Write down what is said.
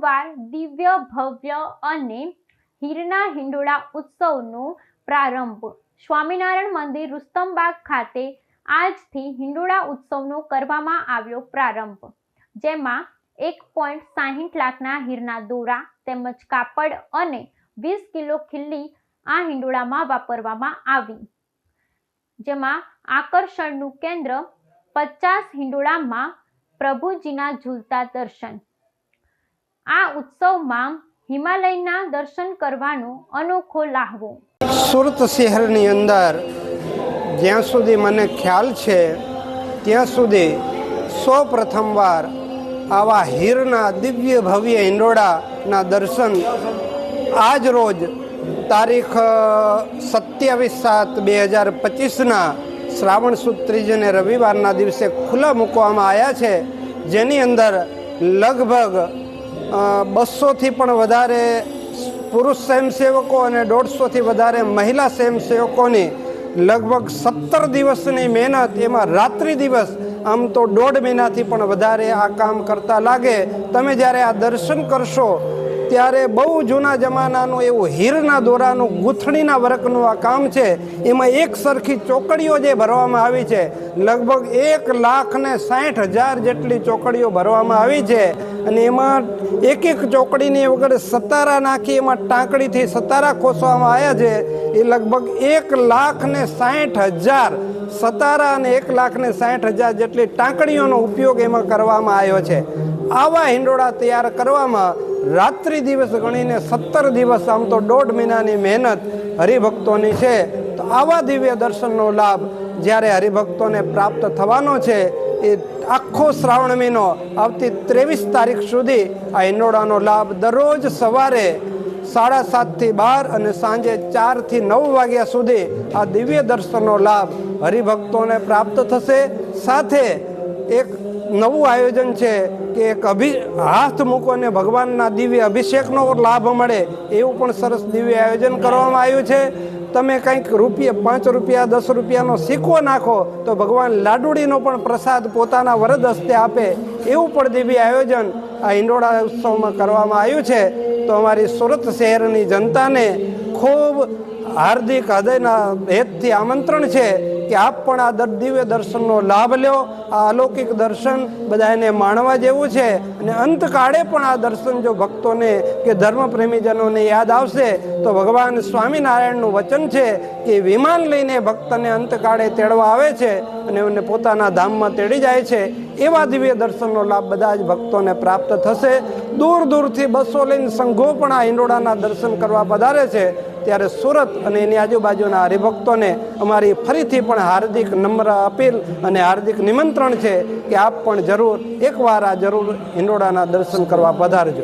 ભવ્ય અને હીરના હિંડોળા ઉત્સવનો પ્રારંભ. સ્વામિનારાયણ મંદિર રુસ્તમબાગ ખાતે આજથી હિંડોળા ઉત્સવનો કરવામાં આવ્યો પ્રારંભ. જેમાં એક પોઈન્ટ સાહીઠ લાખના હીરના દોરા તેમજ કાપડ અને વીસ કિલો ખીલ્લી આ હિંડોળામાં વાપરવામાં આવી. જેમાં આકર્ષણનું કેન્દ્ર પચાસ હિંડોળામાં પ્રભુજીના ઝૂલતા દર્શન આ ઉત્સવમાં હિમાલયના દર્શન કરવાનો અનોખો લાહવો. સુરત શહેરની અંદર જ્યાં સુધી મને ખ્યાલ છે, ત્યાં સુધી સૌ પ્રથમવાર આવા હીરના દિવ્ય ભવ્ય હિંડોળાના દર્શન આજ રોજ તારીખ સત્યાવીસ સાત બે હજાર પચીસના શ્રાવણ સુદ ત્રીજને રવિવારના દિવસે ખુલ્લા મૂકવામાં આવ્યા છે. જેની અંદર લગભગ બસોથી પણ વધારે પુરુષ સ્વયંસેવકો અને દોઢસોથી વધારે મહિલા સ્વયંસેવકોની લગભગ સત્તર દિવસની મહેનત, એમાં રાત્રિ દિવસ આમ તો દોઢ મહિનાથી પણ વધારે આ કામ કરતા લાગે. તમે જ્યારે આ દર્શન કરશો, ત્યારે બહુ જૂના જમાનાનું એવું હીરના દોરાનું, ગૂંથણીના વર્કનું આ કામ છે, એમાં એક સરખી ચોકડીઓ જે ભરવામાં આવી છે, લગભગ એક લાખ ને સાઠ હજાર જેટલી ચોકડીઓ ભરવામાં આવી છે. અને એમાં એક એક ચોકડીની વગર સતારા નાખી, એમાં ટાંકડીથી સતારા ખોસવામાં આવ્યા છે. એ લગભગ એક લાખ ને સાઠ હજાર સતારા અને એક લાખ ને સાઠ હજાર જેટલી ટાંકડીઓનો ઉપયોગ એમાં કરવામાં આવ્યો છે. આવા હિંડોળા તૈયાર કરવામાં રાત્રિ દિવસ ગણીને સત્તર દિવસ આમ તો દોઢ મહિનાની મહેનત હરિભક્તોની છે. તો આવા દિવ્ય દર્શનનો લાભ જ્યારે હરિભક્તોને પ્રાપ્ત થવાનો છે, એ આખો શ્રાવણ મહિનો આવતી ત્રેવીસ તારીખ સુધી આ હિંડોળાનો લાભ દરરોજ સવારે સાડા સાતથી બાર અને સાંજે ચારથી નવ વાગ્યા સુધી આ દિવ્ય દર્શનનો લાભ હરિભક્તોને પ્રાપ્ત થશે. સાથે એક નવું આયોજન છે કે એક અભિ, હાથ મૂકો અને ભગવાનના દિવ્ય અભિષેકનો લાભ મળે એવું પણ સરસ દિવ્ય આયોજન કરવામાં આવ્યું છે. તમે કંઈક રૂપિયા, પાંચ રૂપિયા, દસ રૂપિયાનો સિક્કો નાખો તો ભગવાન લાડુડીનો પણ પ્રસાદ પોતાના વરદ હસ્તે આપે એવું પણ દિવ્ય આયોજન આ હિંડોળા ઉત્સવમાં કરવામાં આવ્યું છે. તો અમારી સુરત શહેરની જનતાને ખૂબ હાર્દિક હૃદયના હેતથી આમંત્રણ છે કે આપ પણ આ દિવ્ય દર્શનનો લાભ લ્યો આ અલૌકિક દર્શન બધાને માણવા જેવું છે. અને અંતકાળે પણ આ દર્શન જો ભક્તોને કે ધર્મ પ્રેમીજનોને યાદ આવશે, તો ભગવાન સ્વામિનારાયણનું વચન છે કે વિમાન લઈને ભક્તને અંતકાળે તેડવા આવે છે અને એમને પોતાના ધામમાં તેડી જાય છે. એવા દિવ્ય દર્શનનો લાભ બધા જ ભક્તોને પ્રાપ્ત થશે. દૂર દૂરથી બસો લઈને સંઘો પણ આ હિંડોળાના દર્શન કરવા પધારે છે. ત્યારે સુરત અને એની આજુબાજુના હરિભક્તોને અમારી ફરીથી પણ હાર્દિક નમ્ર અપીલ અને હાર્દિક નિમંત્રણ છે કે આપ પણ જરૂર એકવાર આ જરૂર હિંડોળાના દર્શન કરવા પધારજો.